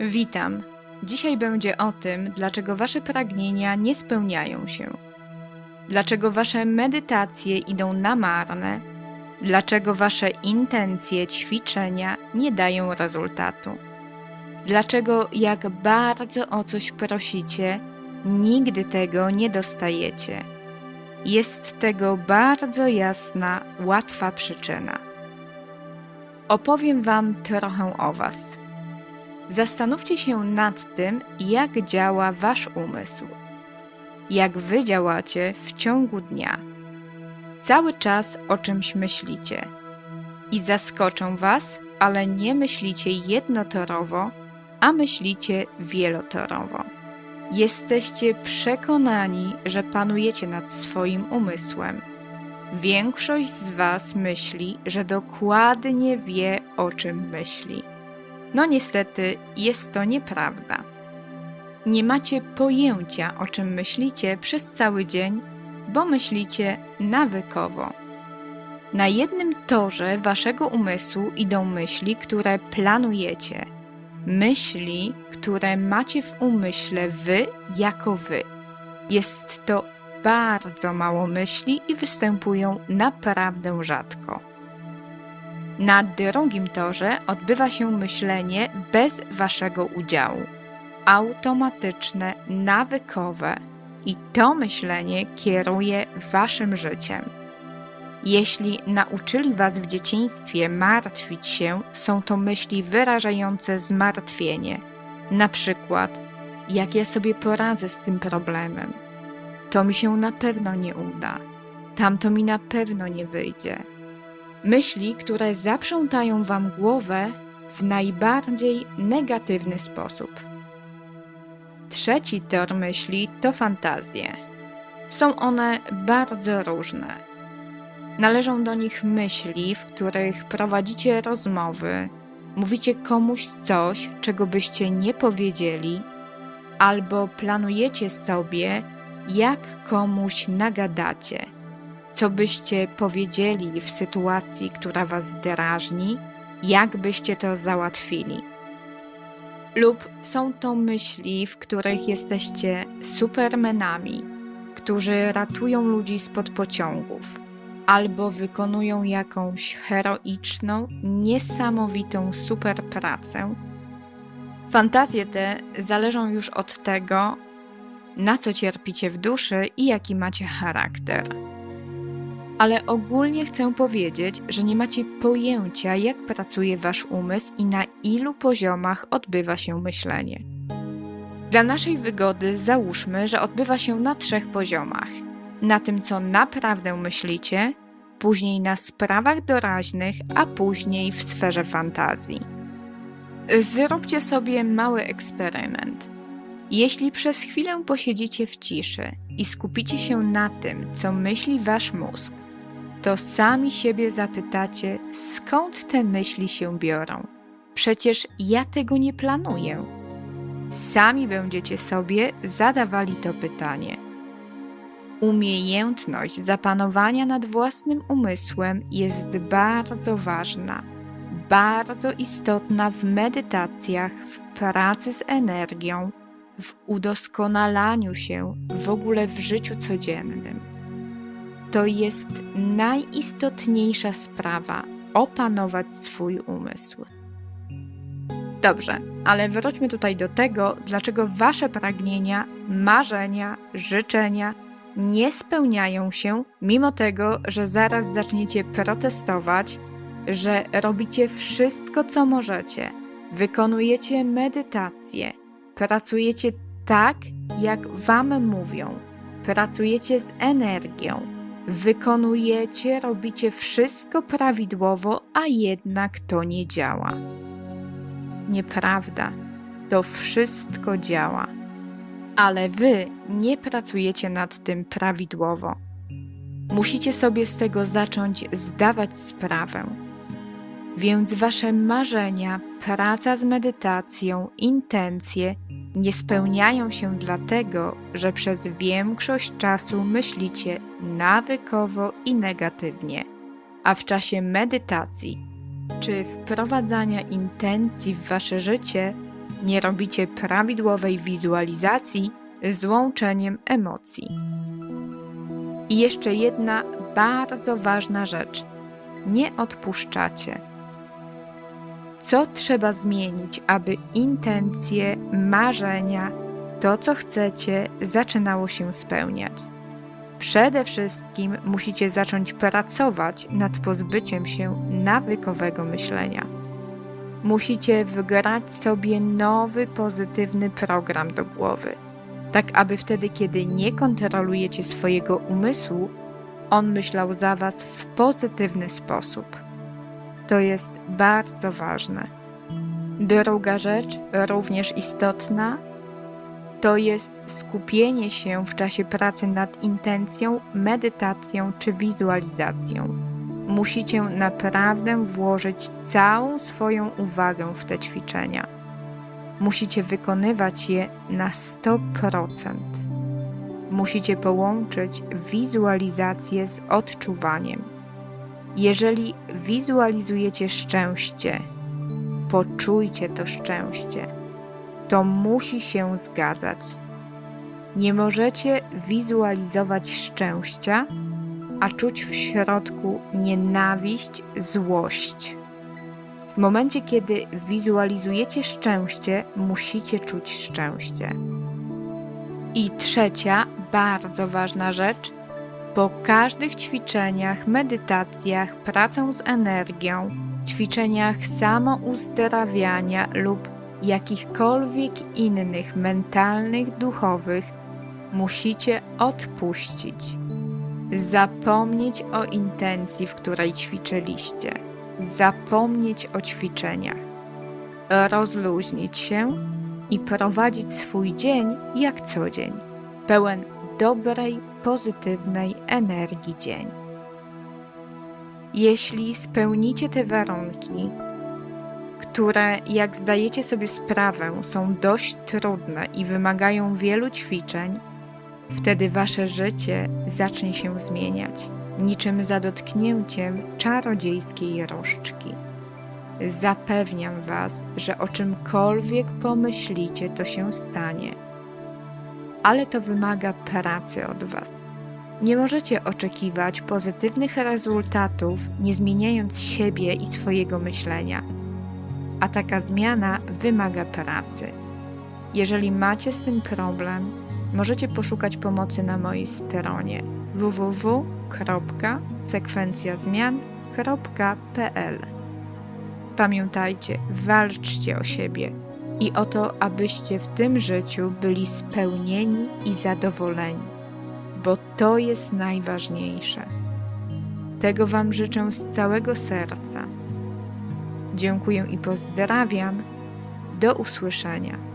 Witam. Dzisiaj będzie o tym, dlaczego Wasze pragnienia nie spełniają się. Dlaczego Wasze medytacje idą na marne. Dlaczego Wasze intencje, ćwiczenia nie dają rezultatu. Dlaczego, jak bardzo o coś prosicie, nigdy tego nie dostajecie. Jest tego bardzo jasna, łatwa przyczyna. Opowiem Wam trochę o Was. Zastanówcie się nad tym, jak działa Wasz umysł. Jak Wy działacie w ciągu dnia. Cały czas o czymś myślicie. I zaskoczą Was, ale nie myślicie jednotorowo, a myślicie wielotorowo. Jesteście przekonani, że panujecie nad swoim umysłem. Większość z Was myśli, że dokładnie wie, o czym myśli. No niestety, jest to nieprawda. Nie macie pojęcia, o czym myślicie przez cały dzień, bo myślicie nawykowo. Na jednym torze waszego umysłu idą myśli, które planujecie. Myśli, które macie w umyśle wy jako wy. Jest to bardzo mało myśli i występują naprawdę rzadko. Na drugim torze odbywa się myślenie bez waszego udziału. Automatyczne, nawykowe i to myślenie kieruje waszym życiem. Jeśli nauczyli was w dzieciństwie martwić się, są to myśli wyrażające zmartwienie. Na przykład, jak ja sobie poradzę z tym problemem? To mi się na pewno nie uda. Tamto mi na pewno nie wyjdzie Myśli, które zaprzątają wam głowę w najbardziej negatywny sposób. Trzeci tor myśli to fantazje. Są one bardzo różne. Należą do nich myśli, w których prowadzicie rozmowy, mówicie komuś coś, czego byście nie powiedzieli, albo planujecie sobie, jak komuś nagadacie co byście powiedzieli w sytuacji, która was drażni, jak byście to załatwili. Lub są to myśli, w których jesteście supermenami, którzy ratują ludzi spod pociągów, albo wykonują jakąś heroiczną, niesamowitą superpracę. Fantazje te zależą już od tego, na co cierpicie w duszy i jaki macie charakter ale ogólnie chcę powiedzieć, że nie macie pojęcia, jak pracuje wasz umysł i na ilu poziomach odbywa się myślenie. Dla naszej wygody załóżmy, że odbywa się na trzech poziomach: na tym, co naprawdę myślicie, później na sprawach doraźnych, a później w sferze fantazji. Zróbcie sobie mały eksperyment. Jeśli przez chwilę posiedzicie w ciszy i skupicie się na tym, co myśli wasz mózg, to sami siebie zapytacie, skąd te myśli się biorą. Przecież ja tego nie planuję. Sami będziecie sobie zadawali to pytanie. Umiejętność zapanowania nad własnym umysłem jest bardzo ważna, bardzo istotna w medytacjach, w pracy z energią, w udoskonalaniu się w ogóle w życiu codziennym. To jest najistotniejsza sprawa opanować swój umysł. Dobrze, ale wróćmy tutaj do tego, dlaczego wasze pragnienia, marzenia, życzenia nie spełniają się, mimo tego, że zaraz zaczniecie protestować, że robicie wszystko, co możecie, wykonujecie medytację, pracujecie tak, jak wam mówią, pracujecie z energią Wykonujecie, robicie wszystko prawidłowo, a jednak to nie działa. Nieprawda, to wszystko działa, ale wy nie pracujecie nad tym prawidłowo. Musicie sobie z tego zacząć zdawać sprawę. Więc wasze marzenia, praca z medytacją, intencje nie spełniają się dlatego, że przez większość czasu myślicie nawykowo i negatywnie, a w czasie medytacji czy wprowadzania intencji w wasze życie nie robicie prawidłowej wizualizacji z łączeniem emocji. I jeszcze jedna bardzo ważna rzecz. Nie odpuszczacie. Co trzeba zmienić, aby intencje, marzenia, to co chcecie, zaczynało się spełniać? Przede wszystkim musicie zacząć pracować nad pozbyciem się nawykowego myślenia. Musicie wgrać sobie nowy, pozytywny program do głowy, tak aby wtedy, kiedy nie kontrolujecie swojego umysłu, on myślał za Was w pozytywny sposób. To jest bardzo ważne. Druga rzecz, również istotna, to jest skupienie się w czasie pracy nad intencją, medytacją czy wizualizacją. Musicie naprawdę włożyć całą swoją uwagę w te ćwiczenia. Musicie wykonywać je na 100%. Musicie połączyć wizualizację z odczuwaniem. Jeżeli wizualizujecie szczęście, poczujcie to szczęście to musi się zgadzać. Nie możecie wizualizować szczęścia, a czuć w środku nienawiść, złość. W momencie, kiedy wizualizujecie szczęście, musicie czuć szczęście. I trzecia, bardzo ważna rzecz. Po każdych ćwiczeniach, medytacjach, pracą z energią, ćwiczeniach samouzdrawiania lub jakichkolwiek innych mentalnych, duchowych, musicie odpuścić. Zapomnieć o intencji, w której ćwiczyliście, zapomnieć o ćwiczeniach, rozluźnić się i prowadzić swój dzień jak co dzień, pełen dobrej, pozytywnej energii dzień. Jeśli spełnicie te warunki, które, jak zdajecie sobie sprawę, są dość trudne i wymagają wielu ćwiczeń, wtedy wasze życie zacznie się zmieniać, niczym za dotknięciem czarodziejskiej różdżki. Zapewniam was, że o czymkolwiek pomyślicie, to się stanie. Ale to wymaga pracy od was. Nie możecie oczekiwać pozytywnych rezultatów, nie zmieniając siebie i swojego myślenia a taka zmiana wymaga pracy. Jeżeli macie z tym problem, możecie poszukać pomocy na mojej stronie www.sekwencjazmian.pl. Pamiętajcie, walczcie o siebie i o to, abyście w tym życiu byli spełnieni i zadowoleni, bo to jest najważniejsze. Tego Wam życzę z całego serca. Dziękuję i pozdrawiam. Do usłyszenia.